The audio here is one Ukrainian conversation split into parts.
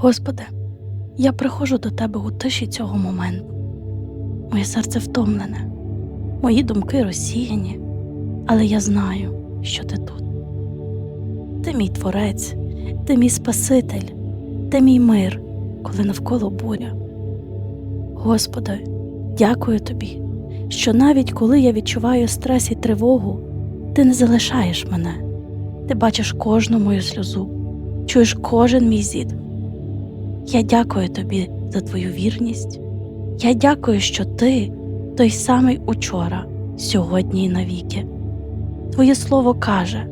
Господи, я приходжу до Тебе у тиші цього моменту. Моє серце втомлене, мої думки розсіяні, але я знаю, що ти тут. Ти мій творець, ти мій Спаситель, ти мій мир, коли навколо буря. Господи, дякую тобі, що навіть коли я відчуваю стрес і тривогу, ти не залишаєш мене. Ти бачиш кожну мою сльозу, чуєш кожен мій зід. Я дякую тобі за твою вірність. Я дякую, що ти той самий учора, сьогодні і навіки. Твоє слово каже: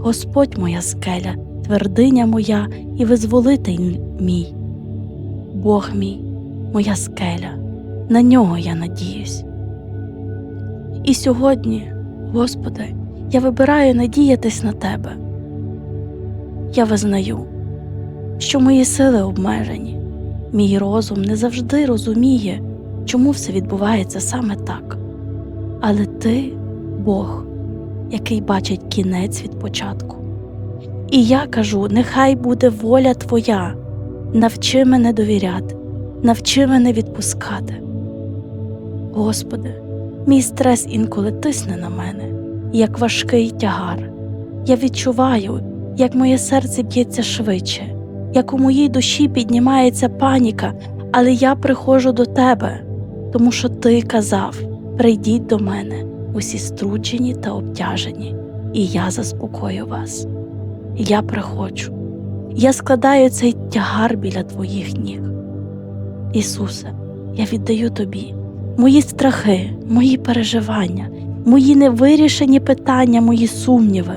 Господь моя скеля, твердиня моя і визволитель мій. Бог мій, моя скеля, на нього я надіюсь. І сьогодні, Господи, я вибираю надіятись на Тебе. Я визнаю, що мої сили обмежені, мій розум не завжди розуміє, чому все відбувається саме так. Але ти Бог, який бачить кінець від початку. І я кажу: нехай буде воля Твоя, навчи мене довіряти, навчи мене відпускати. Господи, мій стрес інколи тисне на мене, як важкий тягар. Я відчуваю, як моє серце б'ється швидше, як у моїй душі піднімається паніка, але я приходжу до тебе, тому що ти казав: прийдіть до мене, усі струджені та обтяжені, і я заспокою вас. Я приходжу, я складаю цей тягар біля твоїх ніг. Ісусе, я віддаю тобі мої страхи, мої переживання, мої невирішені питання, мої сумніви,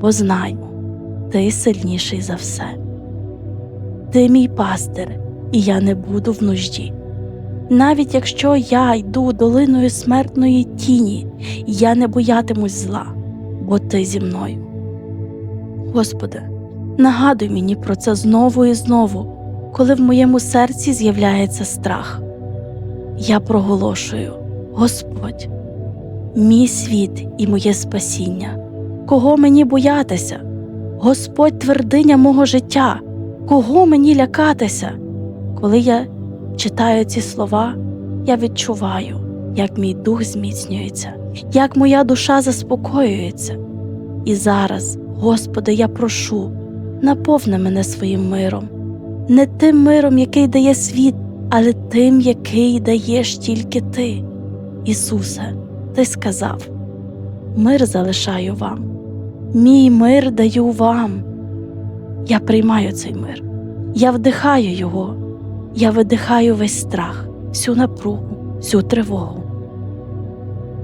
бо знаю, ти сильніший за все. Ти мій пастир, і я не буду в нужді. Навіть якщо я йду долиною смертної тіні, я не боятимусь зла, бо ти зі мною. Господи, нагадуй мені про це знову і знову, коли в моєму серці з'являється страх. Я проголошую, Господь, мій світ і моє спасіння, кого мені боятися? Господь твердиня мого життя, кого мені лякатися? Коли я читаю ці слова, я відчуваю, як мій дух зміцнюється, як моя душа заспокоюється. І зараз, Господи, я прошу, наповни мене своїм миром, не тим миром, який дає світ, але тим, який даєш тільки Ти. Ісусе, Ти сказав: Мир залишаю вам, мій мир даю вам. Я приймаю цей мир, я вдихаю його, я видихаю весь страх, всю напругу, всю тривогу.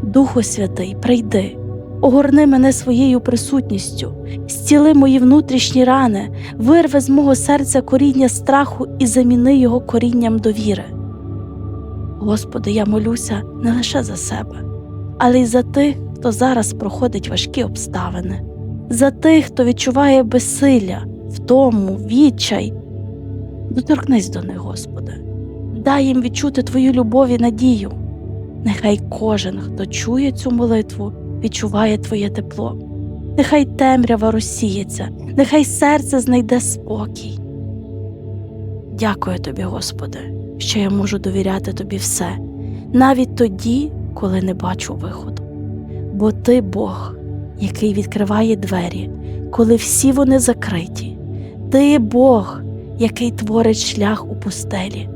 Духу Святий, прийди, огорни мене своєю присутністю, зціли мої внутрішні рани, вирви з мого серця коріння страху і заміни його корінням довіри. Господи, я молюся не лише за себе, але й за тих, хто зараз проходить важкі обставини, за тих, хто відчуває безсилля, втому, відчай. Доторкнись до них, Господи, дай їм відчути Твою любов і надію. Нехай кожен, хто чує цю молитву, відчуває Твоє тепло. Нехай темрява розсіється, нехай серце знайде спокій. Дякую тобі, Господи, що я можу довіряти тобі все, навіть тоді, коли не бачу виходу. Бо ти Бог, який відкриває двері, коли всі вони закриті. Ти Бог, який творить шлях у пустелі.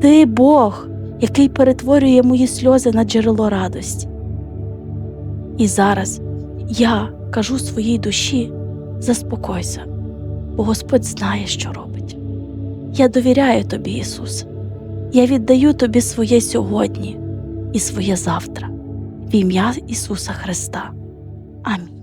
Ти Бог, який перетворює мої сльози на джерело радості. І зараз я кажу своїй душі: заспокойся, бо Господь знає, що робить. Я довіряю тобі, Ісус. Я віддаю тобі своє сьогодні і своє завтра, в ім'я Ісуса Христа. Амінь.